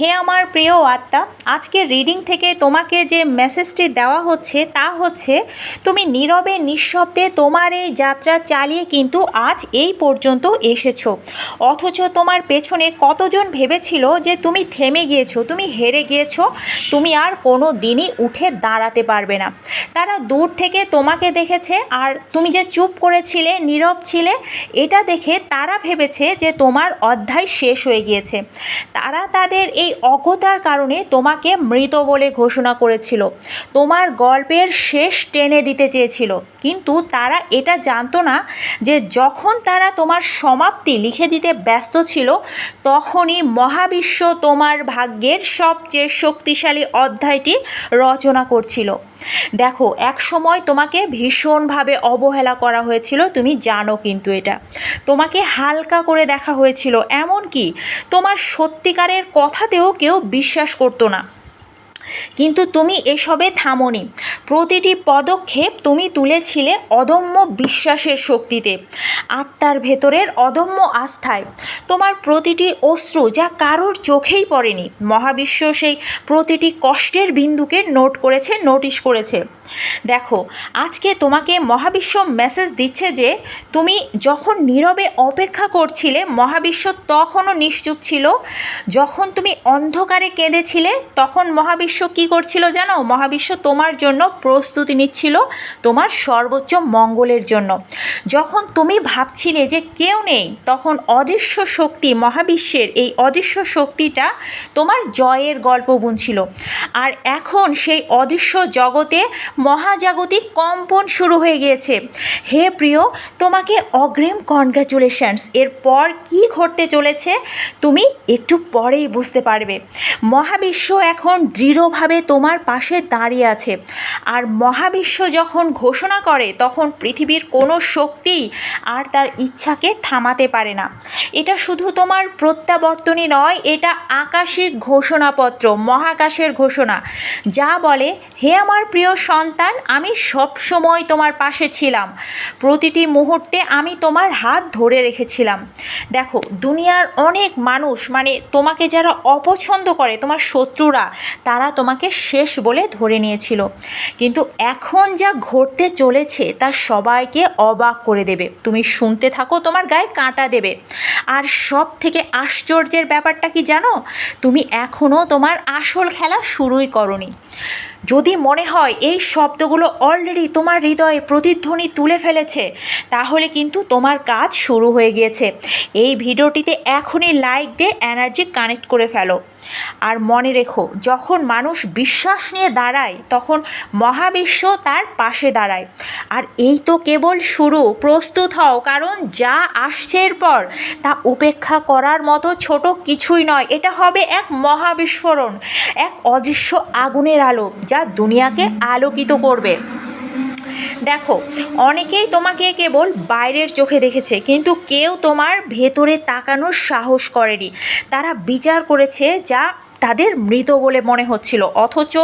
হে আমার প্রিয় আত্মা আজকের রিডিং থেকে তোমাকে যে মেসেজটি দেওয়া হচ্ছে তা হচ্ছে, তুমি নীরবে নিঃশব্দে তোমার এই যাত্রা চালিয়ে কিন্তু আজ এই পর্যন্ত এসেছ। অথচ তোমার পেছনে কতজন ভেবেছিল যে তুমি থেমে গিয়েছো, তুমি হেরে গিয়েছো, তুমি আর কোনো দিনই উঠে দাঁড়াতে পারবে না। তারা দূর থেকে তোমাকে দেখেছে আর তুমি যে চুপ করেছিলে, নীরব ছিলে, এটা দেখে তারা ভেবেছে যে তোমার অধ্যায় শেষ হয়ে গিয়েছে। তারা তাদের এই অজ্ঞতার কারণে তোমাকে মৃত বলে ঘোষণা করেছিল। তোমার গল্পের শেষ টেনে দিতে চেয়েছিল। কিন্তু তারা এটা জানতো না যে যখন তারা তোমার সমাপ্তি লিখে দিতে ব্যস্ত ছিল, তখনই মহাবিশ্ব তোমার ভাগ্যের সবচেয়ে শক্তিশালী অধ্যায়টি রচনা করছিল। দেখো এক সময় তোমাকে ভীষণভাবে অবহেলা করা হয়েছিল, তুমি জানো কিন্তু এটা। তোমাকে হালকা করে দেখা হয়েছিল, এমনকি তোমার সত্যিকারের কথাতেও কেউ বিশ্বাস করতো না। কিন্তু তুমি এসবে থামোনি। প্রতিটি পদক্ষেপ তুমি তুলেছিলে অদম্য বিশ্বাসের শক্তিতে, আত্মার ভেতরের অদম্য আস্থায়। তোমার প্রতিটি অশ্রু যা কারোর চোখেই পড়েনি, মহাবিশ্ব সেই প্রতিটি কষ্টের বিন্দুকে নোট করেছে, নোটিশ করেছে। দেখো, আজকে তোমাকে মহাবিশ্ব মেসেজ দিচ্ছে যে, তুমি যখন নীরবে অপেক্ষা করছিলে, মহাবিশ্ব তখনও নিশ্চুপ ছিল। যখন তুমি অন্ধকারে কেঁদেছিলে, তখন মহাবিশ্ব কি করছিল জানো? মহাবিশ্ব তোমার জন্য প্রস্তুতি নিচ্ছিল, তোমার সর্বোচ্চ মঙ্গলের জন্য। যখন তুমি ভাবছিলে যে কেউ নেই, তখন অদৃশ্য শক্তি মহাবিশ্বের এই অদৃশ্য শক্তিটা তোমার জয়ের গল্প বুনছিল আর এখন সেই অদৃশ্য জগতে মহাজাগতিক কম্পন শুরু হয়ে গিয়েছে। হে প্রিয়, তোমাকে অগ্রিম কনগ্রাচুলেশনস। এরপর কি ঘটতে চলেছে, তুমি একটু পরেই বুঝতে পারবে। মহাবিশ্ব এখন দৃঢ়ভাবে তোমার পাশে দাঁড়িয়ে আছে। আর মহাবিশ্ব যখন ঘোষণা করে, তখন পৃথিবীর কোনো শক্তি আর তার ইচ্ছাকে থামাতে পারে না। এটা শুধু তোমার প্রত্যাবর্তনই নয়, এটা আকাশিক ঘোষণাপত্র, মহাকাশের ঘোষণা। যা বলে, হে আমার প্রিয় সন্তান, আমি সব সময় তোমার পাশে ছিলাম। প্রতিটি মুহূর্তে আমি তোমার হাত ধরে রেখেছিলাম। দেখো, দুনিয়ার অনেক মানুষ মানে তোমাকে যারা অপছন্দ করে, তোমার শত্রুরা, তারা তোমাকে শেষ বলে ধরে নিয়েছিল। কিন্তু এখন যা ঘটতে চলেছে তা সবাইকে অবাক করে দেবে। তুমি শুনতে থাকো, তোমার গায়ে কাঁটা দেবে। আর সব থেকে আশ্চর্যের ব্যাপারটা কি জানো? তুমি এখনও তোমার আসল খেলা শুরুই করনি। যদি মনে হয় এই শব্দগুলো অলরেডি তোমার হৃদয়ে প্রতিধ্বনি তুলে ফেলেছে, তাহলে কিন্তু তোমার কাজ শুরু হয়ে গিয়েছে। এই ভিডিওটিতে এখনই লাইক দিয়ে এনার্জি কানেক্ট করে ফেলো। আর মনে রেখো, যখন মানুষ বিশ্বাস নিয়ে দাঁড়ায়, তখন মহাবিশ্ব তার পাশে দাঁড়ায়। আর এই তো কেবল শুরু, প্রস্তুত হও, কারণ যা আসছে এরপর, তা উপেক্ষা করার মতো ছোট কিছুই নয়। এটা হবে এক মহাবিস্ফোরণ, এক অদৃশ্য আগুনের আলো যা দুনিয়াকে আলোকিত করবে। দেখো, অনেকেই তোমাকে কেবল বাইরের চোখে দেখেছে, কিন্তু কেউ তোমার ভেতরে তাকানোর সাহস করেনি। তারা বিচার করেছে যা তাদের মৃত বলে মনে হচ্ছিল, অথচ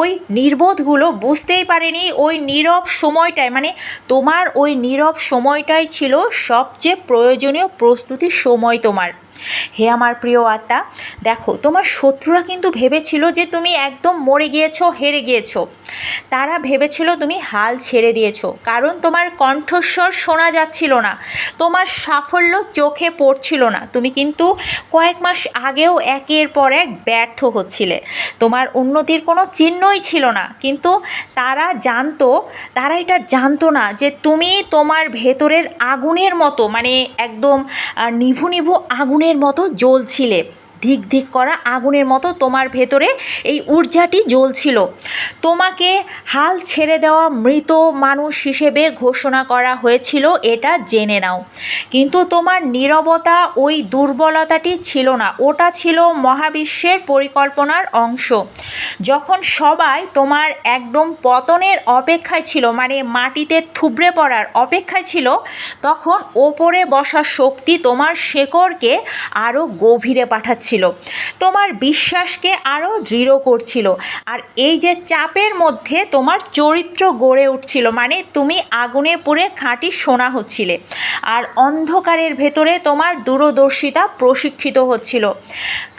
ওই নির্বোধগুলো বুঝতেই পারেনি ওই নীরব সময়টায়। মানে তোমার ওই নীরব সময়টাই ছিল সবচেয়ে প্রয়োজনীয় প্রস্তুতির সময় তোমার। হে আমার প্রিয় আত্মা, দেখো, তোমার শত্রুরা কিন্তু ভেবেছিল যে তুমি একদম মরে গিয়েছো, হেরে গিয়েছো। তারা ভেবেছিল তুমি হাল ছেড়ে দিয়েছ, কারণ তোমার কণ্ঠস্বর শোনা যাচ্ছিল না, তোমার সাফল্য চোখে পড়ছিল না। তুমি কিন্তু কয়েক মাস আগেও একের পর এক ব্যর্থ হচ্ছিলে। তোমার উন্নতির কোনো চিহ্নই ছিল না, কিন্তু তারা জানতো, তারা এটা জানতো না যে তুমি তোমার ভেতরের আগুনের মতো মানে একদম নিভু নিভু আগুনের মতো জ্বলছিলে। ধিক ধিক করা আগুনের মতো তোমার ভেতরে এই ঊর্জাটি জ্বলছিল। তোমাকে হাল ছেড়ে দেওয়া মৃত মানুষ হিসেবে ঘোষণা করা হয়েছিল, এটা জেনে নাও। কিন্তু তোমার নীরবতা ওই দুর্বলতাটি ছিল না, ওটা ছিল মহাবিশ্বের পরিকল্পনার অংশ। যখন সবাই তোমার একদম পতনের অপেক্ষায় ছিল মানে মাটিতে থুবড়ে পড়ার অপেক্ষায় ছিল, তখন ওপরে বসা শক্তি তোমার শেকড়কে আরও গভীরে পাঠাচ্ছিল। দিচ্ছিল তোমার বিশ্বাসকে আরও দৃঢ় করছিল। আর এই যে চাপের মধ্যে তোমার চরিত্র গড়ে উঠছিল মানে তুমি আগুনে পুড়ে খাঁটি সোনা হচ্ছিলে। আর অন্ধকারের ভেতরে তোমার দূরদর্শিতা প্রশিক্ষিত হচ্ছিল।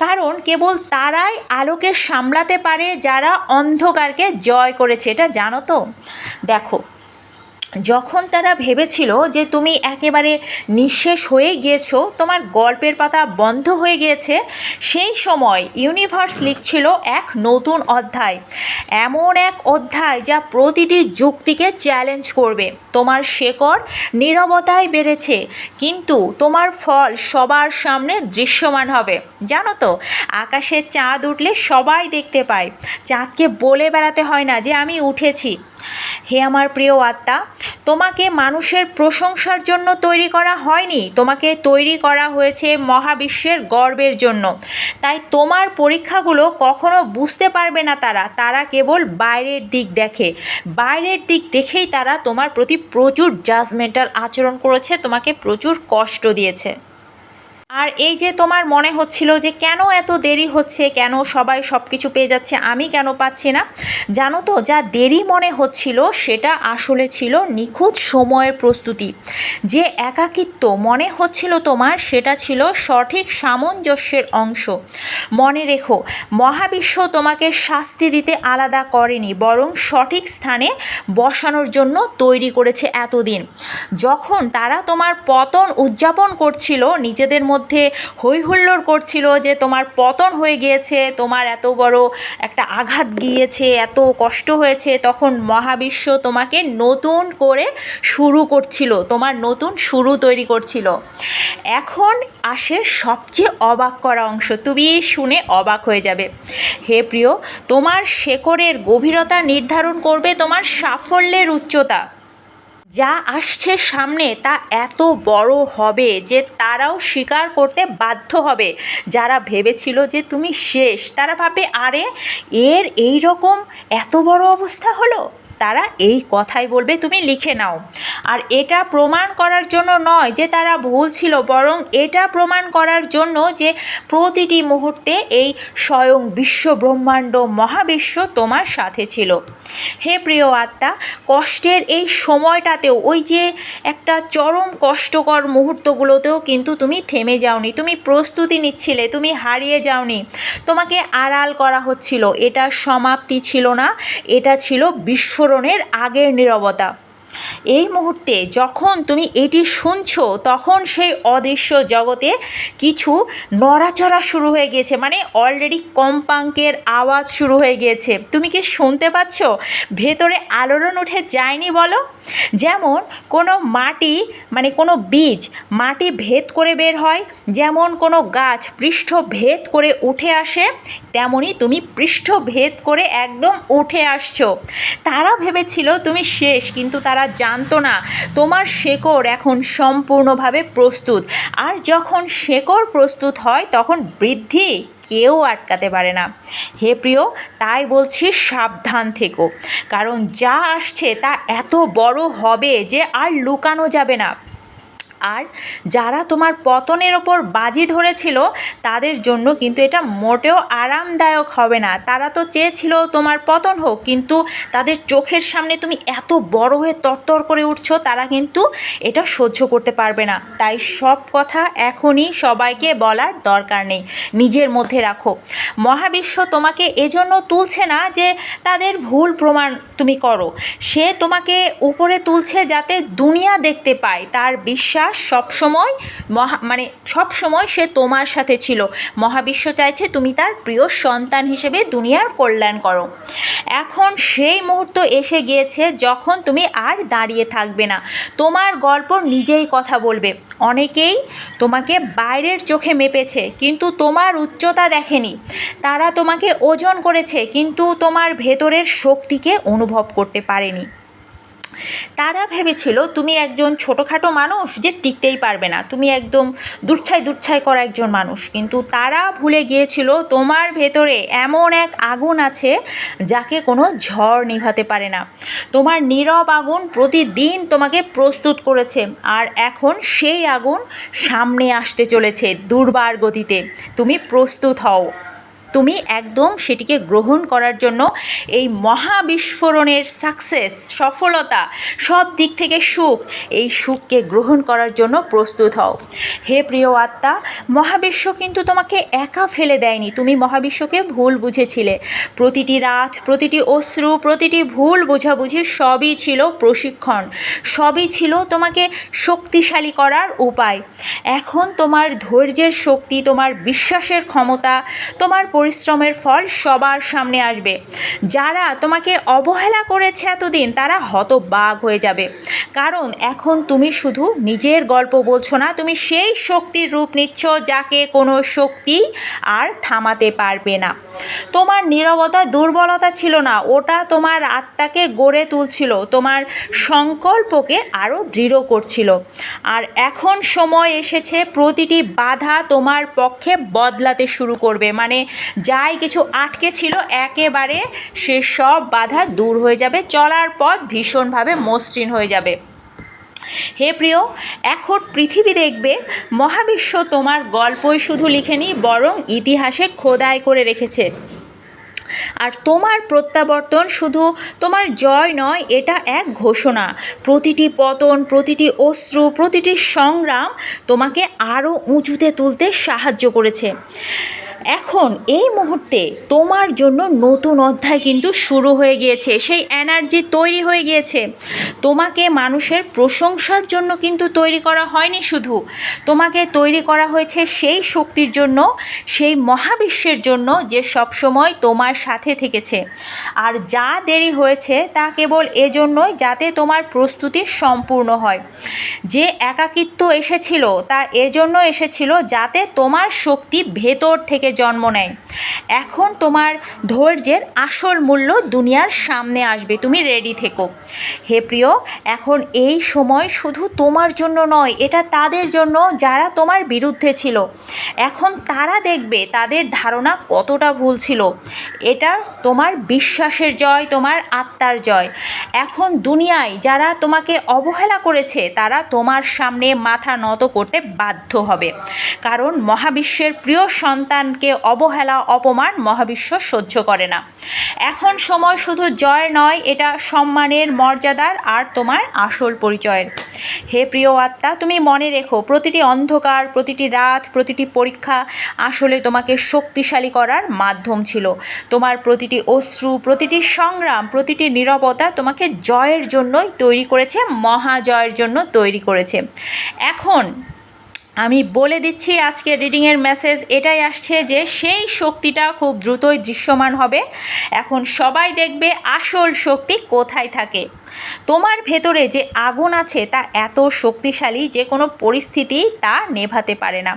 কারণ কেবল তারাই আলোকে সামলাতে পারে যারা অন্ধকারকে জয় করেছে, এটা জানো তো? দেখো যখন তারা ভেবেছিল যে তুমি একেবারে নিঃশেষ হয়ে গিয়েছো, তোমার গল্পের পাতা বন্ধ হয়ে গিয়েছে, সেই সময় ইউনিভার্স লিখছিল এক নতুন অধ্যায়। এমন এক অধ্যায় যা প্রতিটি যুক্তিকে চ্যালেঞ্জ করবে। তোমার শেকড় নীরবতায় বেড়েছে, কিন্তু তোমার ফল সবার সামনে দৃশ্যমান হবে। জানো তো আকাশে চাঁদ উঠলে সবাই দেখতে পায়। চাঁদকে বলে বেড়াতে হয় না যে আমি উঠেছি। হে আমার প্রিয় আত্মা, তোমাকে মানুষের প্রশংসার জন্য তৈরি করা হয়নি। তোমাকে তৈরি করা হয়েছে মহাবিশ্বের গর্বের জন্য। তাই তোমার পরীক্ষাগুলো কখনো বুঝতে পারবে না তারা। তারা কেবল বাইরের দিক দেখে। বাইরের দিক দেখেই তারা তোমার প্রতি প্রচুর জাজমেন্টাল আচরণ করেছে, তোমাকে প্রচুর কষ্ট দিয়েছে। আর এই যে তোমার মনে হচ্ছিল যে কেন এত দেরি হচ্ছে, কেন সবাই সব কিছু পেয়ে যাচ্ছে, আমি কেন পাচ্ছি না? জানো তো, যা দেরি মনে হচ্ছিল সেটা আসলে ছিল নিখুঁত সময়ের প্রস্তুতি। যে একাকিত্ব মনে হচ্ছিল তোমার, সেটা ছিল সঠিক সামঞ্জস্যের অংশ। মনে রেখো, মহাবিশ্ব তোমাকে শাস্তি দিতে আলাদা করেনি, বরং সঠিক স্থানে বসানোর জন্য তৈরি করেছে এতদিন। যখন তারা তোমার পতন উদযাপন করছিল, নিজেদের মধ্যে হই হুল্লোড় করছিল যে তোমার পতন হয়ে গিয়েছে, তোমার এত বড় একটা আঘাত গিয়েছে, এত কষ্ট হয়েছে, তখন মহাবিশ্ব তোমাকে নতুন করে শুরু করছিল, তোমার নতুন শুরু তৈরি করছিল। এখন আসে সবচেয়ে অবাক করা অংশ, তুমি শুনে অবাক হয়ে যাবে। হে প্রিয়, তোমার শেকড়ের গভীরতা নির্ধারণ করবে তোমার সাফল্যের উচ্চতা। যা আসছে সামনে তা এত বড় হবে যে তারাও স্বীকার করতে বাধ্য হবে। যারা ভেবেছিল যে তুমি শেষ, তারা ভাবে, আরে, এর এই রকম এত বড় অবস্থা হলো? তারা এই কথাই বলবে, তুমি লিখে নাও। আর এটা প্রমাণ করার জন্য নয় যে তারা ভুল ছিল, বরং এটা প্রমাণ করার জন্য যে প্রতিটি মুহূর্তে এই স্বয়ং বিশ্ব ব্রহ্মাণ্ড মহাবিশ্ব তোমার সাথে ছিল। হে প্রিয় আত্মা, কষ্টের এই সময়টাতেও, ওই যে একটা চরম কষ্টকর মুহূর্তগুলোতেও কিন্তু তুমি থেমে যাওনি, তুমি প্রস্তুতি নিচ্ছিলে, তুমি হারিয়ে যাওনি। তোমাকে আড়াল করা হচ্ছিল, এটা সমাপ্তি ছিল না, এটা ছিল বিস্ফোরণের আগের নীরবতা। এই মুহূর্তে যখন তুমি এটি শুনছো, তখন সেই অদৃশ্য জগতে কিছু নড়াচড়া শুরু হয়ে গিয়েছে মানে অলরেডি কম্পাঙ্কের আওয়াজ শুরু হয়ে গিয়েছে। তুমি কি শুনতে পাচ্ছ? ভেতরে আলোড়ন উঠে যায়নি বলো? যেমন কোনো মাটি মানে কোনো বীজ মাটি ভেদ করে বের হয়, যেমন কোনো গাছ পৃষ্ঠ ভেদ করে উঠে আসে তেমনই তুমি পৃষ্ঠ ভেদ করে একদম উঠে আসছো। তারা ভেবেছিল তুমি শেষ, কিন্তু তারা জানতো না তোমার শেকড় এখন সম্পূর্ণভাবে প্রস্তুত। আর যখন শেকড় প্রস্তুত হয়, তখন বৃদ্ধি কেউ আটকাতে পারে না। হে প্রিয়, তাই বলছি সাবধান থেকো। কারণ যা আসছে তা এত বড় হবে যে আর লুকানো যাবে না। আর যারা তোমার পতনের ওপর বাজি ধরেছিল, তাদের জন্য কিন্তু এটা মোটেও আরামদায়ক হবে না। তারা তো চেয়েছিল তোমার পতন হোক, কিন্তু তাদের চোখের সামনে তুমি এত বড় হয়ে তরতর করে উঠছো, তারা কিন্তু এটা সহ্য করতে পারবে না। তাই সব কথা এখনই সবাইকে বলার দরকার নেই। নিজের মধ্যে রাখো। মহাবিশ্ব তোমাকে এজন্য তুলছে না যে তাদের ভুল প্রমাণ তুমি করো। সে তোমাকে উপরে তুলছে যাতে দুনিয়া দেখতে পায়। তার বিশ্বাস সবসময় মহা মানে সব সময় সে তোমার সাথে ছিল। মহাবিশ্ব চাইছে তুমি তার প্রিয় সন্তান হিসেবে দুনিয়ার কল্যাণ করো। এখন সেই মুহূর্ত এসে গিয়েছে যখন তুমি আর দাঁড়িয়ে থাকবে না। তোমার গল্প নিজেই কথা বলবে। অনেকেই তোমাকে বাইরের চোখে মেপেছে, কিন্তু তোমার উচ্চতা দেখেনি। তারা তোমাকে ওজন করেছে, কিন্তু তোমার ভেতরের শক্তিকে অনুভব করতে পারেনি। তারা ভেবেছিল, তুমি একজন ছোটোখাটো মানুষ যে টিকতেই পারবে না। তুমি একদম দুচ্ছাই দুচ্ছাই করা একজন মানুষ। কিন্তু তারা ভুলে গিয়েছিল, তোমার ভেতরে এমন এক আগুন আছে যাকে কোনো ঝড় নিভাতে পারে না। তোমার নীরব আগুন প্রতিদিন তোমাকে প্রস্তুত করেছে, আর এখন সেই আগুন সামনে আসতে চলেছে দুর্বার গতিতে। তুমি প্রস্তুত হও। তুমি একদম সেটিকে গ্রহণ করার জন্য এই মহাবিস্ফোরণের সাকসেস সফলতা, সব দিক থেকে সুখ, এই সুখকে গ্রহণ করার জন্য প্রস্তুত হও। হে প্রিয় আত্মা, মহাবিশ্ব কিন্তু তোমাকে একা ফেলে দেয়নি। তুমি মহাবিশ্বকে ভুল বুঝেছিলে। প্রতিটি রাত, প্রতিটি অশ্রু, প্রতিটি ভুল বোঝাবুঝি সবই ছিল প্রশিক্ষণ। সবই ছিল তোমাকে শক্তিশালী করার উপায়। এখন তোমার ধৈর্যের শক্তি, তোমার বিশ্বাসের ক্ষমতা, তোমার পরিশ্রমের ফল সবার সামনে আসবে। যারা তোমাকে অবহেলা করেছে এতদিন, তারা হতবাগ হয়ে যাবে। কারণ এখন তুমি শুধু নিজের গল্প বলছো না, তুমি সেই শক্তির রূপ নিচ্ছ যাকে কোনো শক্তি আর থামাতে পারবে না। তোমার নীরবতা, দুর্বলতা ছিল না, ওটা তোমার আত্মাকে গড়ে তুলছিল, তোমার সংকল্পকে আরও দৃঢ় করছিল। আর এখন সময় এসেছে, প্রতিটি বাধা তোমার পক্ষে বদলাতে শুরু করবে। মানে যাই কিছু আটকে ছিল, একেবারে সে সব বাধা দূর হয়ে যাবে, চলার পথ ভীষণভাবে মসৃণ হয়ে যাবে। হে প্রিয়, এখন পৃথিবী দেখবে, মহাবিশ্ব তোমার গল্পই শুধু লিখেনি, বরং ইতিহাসে খোদাই করে রেখেছে। আর তোমার প্রত্যাবর্তন শুধু তোমার জয় নয়, এটা এক ঘোষণা। প্রতিটি পতন, প্রতিটি অশ্রু, প্রতিটি সংগ্রাম তোমাকে আরও উঁচুতে তুলতে সাহায্য করেছে। এখন এই মুহূর্তে তোমার জন্য নতুন অধ্যায় কিন্তু শুরু হয়ে গিয়েছে। সেই এনার্জি তৈরি হয়ে গিয়েছে। তোমাকে মানুষের প্রশংসার জন্য কিন্তু তৈরি করা হয়নি শুধু। তোমাকে তৈরি করা হয়েছে সেই শক্তির জন্য, সেই মহাবিশ্বের জন্য যে সবসময় তোমার সাথে থেকেছে। আর যা দেরি হয়েছে তা কেবল এজন্যই যাতে তোমার প্রস্তুতি সম্পূর্ণ হয়। যে একাকিত্ব এসেছিল তা এজন্য এসেছিল যাতে তোমার শক্তি ভেতর থেকে জন্ম নেয়। এখন তোমার ধৈর্যের আসল মূল্য দুনিয়ার সামনে আসবে, তুমি রেডি থেকো। হে প্রিয়, এখন এই সময় শুধু তোমার জন্য নয়, এটা তাদের জন্য যারা তোমার বিরুদ্ধে ছিল। এখন তারা দেখবে তাদের ধারণা কতটা ভুল ছিল। এটা তোমার বিশ্বাসের জয়, তোমার আত্মার জয়। এখন দুনিয়ায় যারা তোমাকে অবহেলা করেছে, তারা তোমার সামনে মাথা নত করতে বাধ্য হবে। কারণ মহাবিশ্বের প্রিয় সন্তানকে অবহেলা, অপমান মহাবিশ্ব সহ্য করে না। এখন সময় শুধু জয় নয়, এটা সম্মানের মর্যাদার আর তোমার আসল পরিচয়ের। হে প্রিয় আত্মা, তুমি মনে রেখো, প্রতিটি অন্ধকার, প্রতিটি রাত, প্রতিটি পরীক্ষা আসলে তোমাকে শক্তিশালী করার মাধ্যম ছিল। তোমার প্রতিটি অশ্রু, প্রতিটি সংগ্রাম, প্রতিটি নিরবতা তোমাকে জয়ের জন্যই তৈরি করেছে, মহাজয়ের জন্য তৈরি করেছে। এখন আমি বলে দিচ্ছি আজকে রিডিংয়ের মেসেজ এটাই আসছে যে সেই শক্তিটা খুব দ্রুতই দৃশ্যমান হবে। এখন সবাই দেখবে আসল শক্তি কোথায় থাকে। তোমার ভেতরে যে আগুন আছে তা এত শক্তিশালী যে কোনো পরিস্থিতি তা নেভাতে পারে না।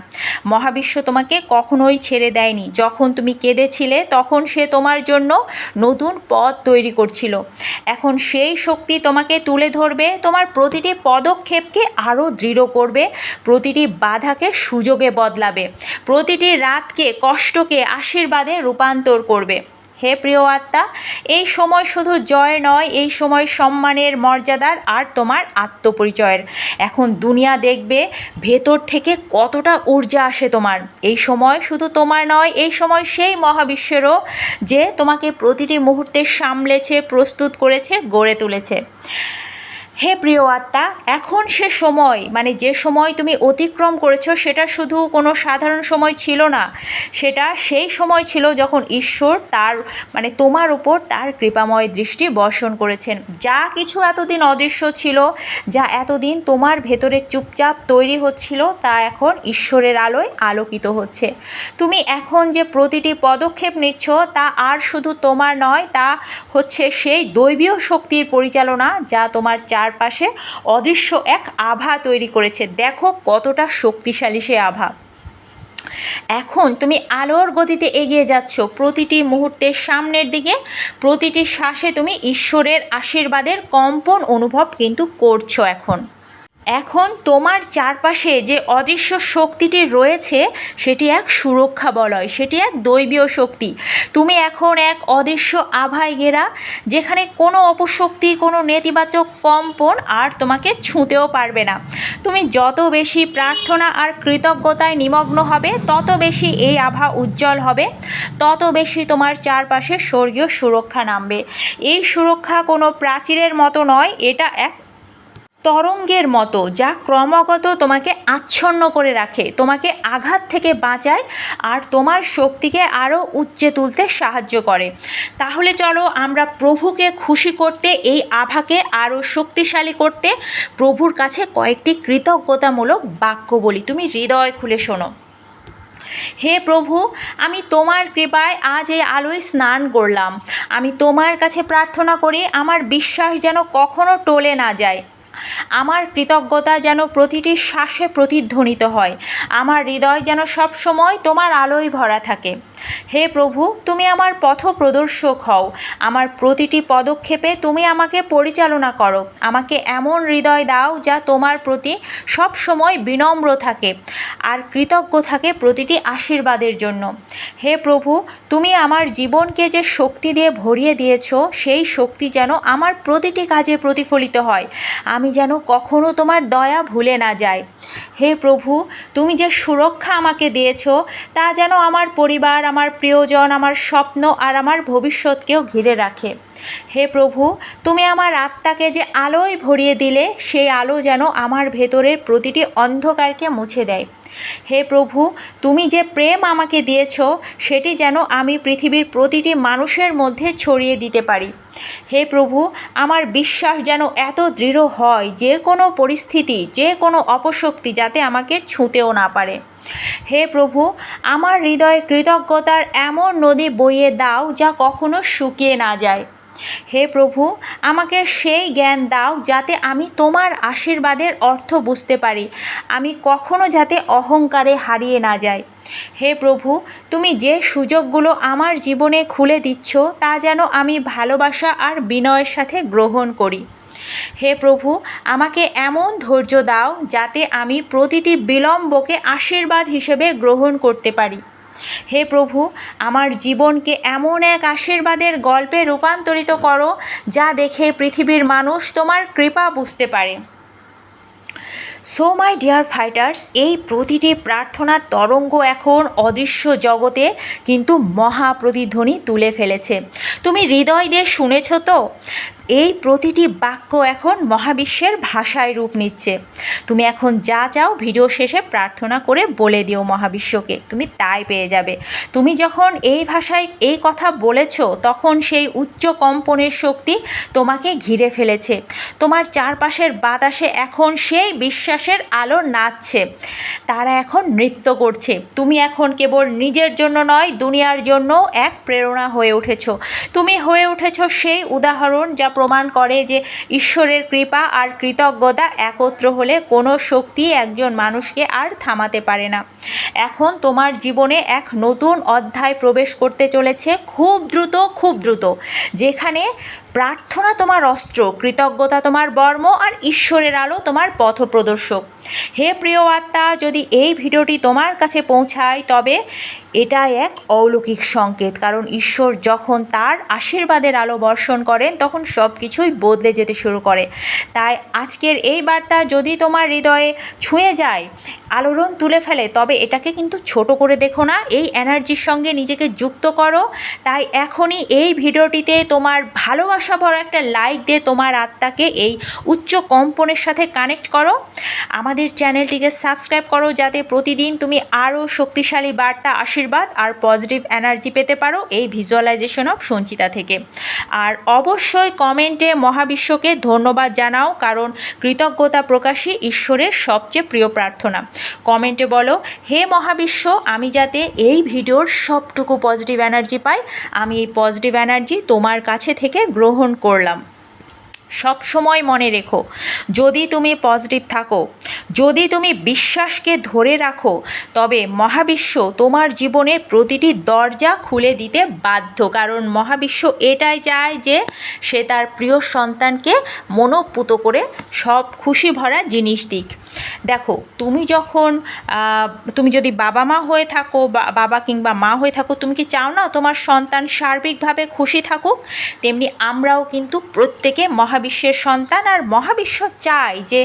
মহাবিশ্ব তোমাকে কখনোই ছেড়ে দেয়নি। যখন তুমি কেঁদেছিলে তখন সে তোমার জন্য নতুন পথ তৈরি করছিল। এখন সেই শক্তি তোমাকে তুলে ধরবে, তোমার প্রতিটি পদক্ষেপকে আরও দৃঢ় করবে, প্রতিটি বাধাকে সুযোগে বদলাবে। প্রতিটি রাতকে কষ্টকে আশীর্বাদে রূপান্তর করবে। হে প্রিয় আত্মা, এই সময় শুধু জয় নয়, এই সময় সম্মানের মর্যাদার আর তোমার আত্মপরিচয়ের। এখন দুনিয়া দেখবে ভেতর থেকে কতটা ঊর্জা আসে তোমার। এই সময় শুধু তোমার নয়, এই সময় সেই মহাবিশ্বেরও যে তোমাকে প্রতিটি মুহূর্তে সামলেছে, প্রস্তুত করেছে, গড়ে তুলেছে। হে প্রিয় আত্মা, এখন সে সময় মানে যে সময় তুমি অতিক্রম করেছ, সেটা শুধু কোনো সাধারণ সময় ছিল না। সেটা সেই সময় ছিল যখন ঈশ্বর তার মানে তোমার উপর তার কৃপাময় দৃষ্টি বর্ষণ করেছেন। যা কিছু এতদিন অদৃশ্য ছিল, যা এতদিন তোমার ভেতরে চুপচাপ তৈরি হচ্ছিল, তা এখন ঈশ্বরের আলোয় আলোকিত হচ্ছে। তুমি এখন যে প্রতিটি পদক্ষেপ নিচ্ছ, তা আর শুধু তোমার নয়, তা হচ্ছে সেই দৈবীয় শক্তির পরিচালনা, যা তোমার চারপাশে অদৃশ্য এক আভা তৈরি করেছে। দেখো কতটা শক্তিশালী সে আভা। এখন তুমি আলোর গতিতে এগিয়ে যাচ্ছ। প্রতিটি মুহূর্তের সামনের দিকে, প্রতিটি শ্বাসে তুমি ঈশ্বরের আশীর্বাদের কম্পন অনুভব কিন্তু করছ এখন। এখন তোমার চারপাশে যে অদৃশ্য শক্তিটি রয়েছে, সেটি এক সুরক্ষা বলয়, সেটি এক দৈবীয় শক্তি। তুমি এখন এক অদৃশ্য আভায় ঘেরা, যেখানে কোনো অপশক্তি, কোনো নেতিবাচক কম্পন আর তোমাকে ছুঁতেও পারবে না। তুমি যত বেশি প্রার্থনা আর কৃতজ্ঞতায় নিমগ্ন হবে, তত বেশি এই আভা উজ্জ্বল হবে। তত বেশি তোমার চারপাশে স্বর্গীয় সুরক্ষা নামবে। এই সুরক্ষা কোনো প্রাচীরের মতো নয়, এটা এক তরঙ্গের মতো, যা ক্রমাগত তোমাকে আচ্ছন্ন করে রাখে, তোমাকে আঘাত থেকে বাঁচায় আর তোমার শক্তিকে আরও উচ্চে তুলতে সাহায্য করে। তাহলে চলো আমরা প্রভুকে খুশি করতে, এই আভাকে আরও শক্তিশালী করতে প্রভুর কাছে কয়েকটি কৃতজ্ঞতামূলক বাক্য বলি। তুমি হৃদয় খুলে শোনো। হে প্রভু, আমি তোমার কৃপায় আজ এই আলোয় স্নান করলাম। আমি তোমার কাছে প্রার্থনা করি, আমার বিশ্বাস যেন কখনো টলে না যায়। আমার কৃতজ্ঞতা যেন প্রতিটি শ্বাসে প্রতিধ্বনিত হয়। আমার হৃদয় যেন সব সময় তোমার আলোয় ভরা থাকে। হে প্রভু, তুমি আমার পথ প্রদর্শক হও। আমার প্রতিটি পদক্ষেপে তুমি আমাকে পরিচালনা করো। আমাকে এমন হৃদয় দাও যা তোমার প্রতি সব সময় বিনম্র থাকে আর কৃতজ্ঞ থাকে প্রতিটি আশীর্বাদের জন্য। হে প্রভু, তুমি আমার জীবনকে যে শক্তি দিয়ে ভরিয়ে দিয়েছ, সেই শক্তি যেন আমার প্রতিটি কাজে প্রতিফলিত হয়। আমি যেন কখনো তোমার দয়া ভুলে না যাই। হে প্রভু, তুমি যে সুরক্ষা আমাকে দিয়েছ, তা যেন আমার পরিবার, আমার প্রিয়জন, আমার স্বপ্ন আর আমার ভবিষ্যৎকেও ঘিরে রাখে। হে প্রভু, তুমি আমার আত্মাকে যে আলোয় ভরিয়ে দিলে, সেই আলো যেন আমার ভেতরের প্রতিটি অন্ধকারকে মুছে দেয়। হে প্রভু, তুমি যে প্রেম আমাকে দিয়েছ, সেটি যেন আমি পৃথিবীর প্রতিটি মানুষের মধ্যে ছড়িয়ে দিতে পারি। হে প্রভু, আমার বিশ্বাস যেন এত দৃঢ় হয় যে কোনো পরিস্থিতি, যে কোনো অপশক্তি যাতে আমাকে ছুঁতেও না পারে। হে প্রভু, আমার হৃদয়ে কৃতজ্ঞতার এমন নদী বইয়ে দাও যা কখনো শুকিয়ে না যায়। হে প্রভু, আমাকে সেই জ্ঞান দাও যাতে আমি তোমার আশীর্বাদের অর্থ বুঝতে পারি। আমি কখনো যাতে অহংকারে হারিয়ে না যাই। হে প্রভু, তুমি যে সুযোগগুলো আমার জীবনে খুলে দিচ্ছ, তা যেন আমি ভালোবাসা আর বিনয়ের সাথে গ্রহণ করি। হে প্রভু, আমাকে এমন ধৈর্য দাও যাতে আমি প্রতিটি বিলম্বকে আশীর্বাদ হিসেবে গ্রহণ করতে পারি। হে প্রভু, আমার জীবনকে এমন এক আশীর্বাদের গল্পে রূপান্তরিত করো, যা দেখে পৃথিবীর মানুষ তোমার কৃপা বুঝতে পারে। সো মাই ডিয়ার ফাইটার্স এই প্রতিটি প্রার্থনার তরঙ্গ এখন অদৃশ্য জগতে কিন্তু মহা প্রতিধ্বনি তুলে ফেলেছে। তুমি হৃদয় দিয়ে শুনেছ তো? এই প্রতিটি বাক্য এখন মহাবিশ্বের ভাষায় রূপ নিচ্ছে। তুমি এখন যা চাও ভিডিও শেষে প্রার্থনা করে বলে দিও মহাবিশ্বকে। তুমি তাই পেয়ে যাবে। তুমি যখন এই ভাষায় এই কথা বলেছ, তখন সেই উচ্চ কম্পনের শক্তি তোমাকে ঘিরে ফেলেছে। তোমার চারপাশের বাতাসে এখন সেই বিশ্বাসের আলো নাচছে। তারা এখন নৃত্য করছে। তুমি এখন কেবল নিজের জন্য নয়, দুনিয়ার জন্য এক প্রেরণা হয়ে উঠেছ। তুমি হয়ে উঠেছ সেই উদাহরণ যা প্রমাণ করে যে ঈশ্বরের কৃপা আর কৃতজ্ঞতা একত্র হলে কোনো শক্তি একজন মানুষকে আর থামাতে পারে না। এখন তোমার জীবনে এক নতুন অধ্যায় প্রবেশ করতে চলেছে, খুব দ্রুত খুব দ্রুত। যেখানে প্রার্থনা তোমার অস্ত্র, কৃতজ্ঞতা তোমার বর্ম আর ঈশ্বরের আলো তোমার পথপ্রদর্শক। হে প্রিয় আত্মা, যদি এই ভিডিওটি তোমার কাছে পৌঁছায়, তবে এটা এক অলৌকিক সংকেত, কারণ ঈশ্বর যখন তার আশীর্বাদের আলো বর্ষণ করেন, তখন সব কিছুই বদলে যেতে শুরু করে। তাই আজকের এই বার্তা যদি তোমার হৃদয়ে ছুঁয়ে যায় আলোড়ন তুলে ফেলে, তবে এটাকে কিন্তু ছোট করে দেখো না। এই এনার্জির সঙ্গে নিজেকে যুক্ত করো। তাই এখনই এই ভিডিওটিতে তোমার ভালোবাসা ভরা একটা লাইক দিয়ে তোমার আত্মাকে এই উচ্চ কম্পনের সাথে কানেক্ট করো। আমাদের চ্যানেলটিকে সাবস্ক্রাইব করো, যাতে প্রতিদিন তুমি আরও শক্তিশালী বার্তা, আশীর্বাদ আর পজিটিভ এনার্জি পেতে পারো এই ভিজুয়ালাইজেশন অফ সঞ্চিতা থেকে। আর অবশ্যই কমেন্টে মহাবিশ্বকে ধন্যবাদ জানাও, কারণ কৃতজ্ঞতা প্রকাশই ঈশ্বরের সবচেয়ে প্রিয় প্রার্থনা। কমেন্টে বলো, হে মহাবিশ্ব, আমি যাতে এই ভিডিওর সবটুকু পজিটিভ এনার্জি পাই, আমি এই পজিটিভ এনার্জি তোমার কাছে থেকে গ্রহণ করলাম। সব সময় মনে রেখো, যদি তুমি পজিটিভ থাকো, যদি তুমি বিশ্বাসকে ধরে রাখো, তবে মহাবিশ্ব তোমার জীবনের প্রতিটি দরজা খুলে দিতে বাধ্য। কারণ মহাবিশ্ব এটাই চায় যে সে তার প্রিয় সন্তানকে মনোপুত করে সব খুশি ভরা জিনিস দিক। দেখো, তুমি যখন তুমি যদি বাবা মা হয়ে থাকো বাবা কিংবা মা হয়ে থাকো, তুমি কি চাও না তোমার সন্তান সার্বিকভাবে খুশি থাকুক? তেমনি আমরাও কিন্তু প্রত্যেকে মহাবিশ্বের সন্তান আর মহাবিশ্ব চায় যে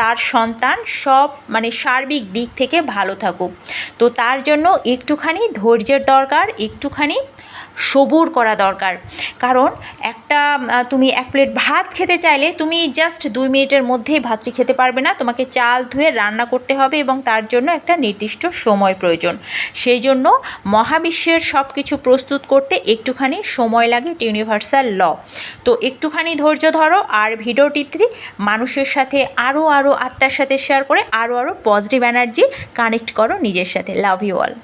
তার সন্তান সব মানে সার্বিক দিক থেকে ভালো থাকুক। তো তার জন্য একটুখানি ধৈর্যের দরকার, একটুখানি সবুর করা দরকার। কারণ একটা তুমি এক প্লেট ভাত খেতে চাইলে তুমি জাস্ট দুই মিনিটের মধ্যেই ভাতটি খেতে পারবে না। তোমাকে চাল ধুয়ে রান্না করতে হবে এবং তার জন্য একটা নির্দিষ্ট সময় প্রয়োজন। সেই জন্য মহাবিশ্বের সব কিছু প্রস্তুত করতে একটুখানি সময় লাগে ইউনিভার্সাল ল তো একটুখানি ধৈর্য ধরো আর ভিডিওটিতে মানুষের সাথে আরও আরও আত্মার সাথে শেয়ার করে আরও আরও পজিটিভ এনার্জি কানেক্ট করো নিজের সাথে। Love you all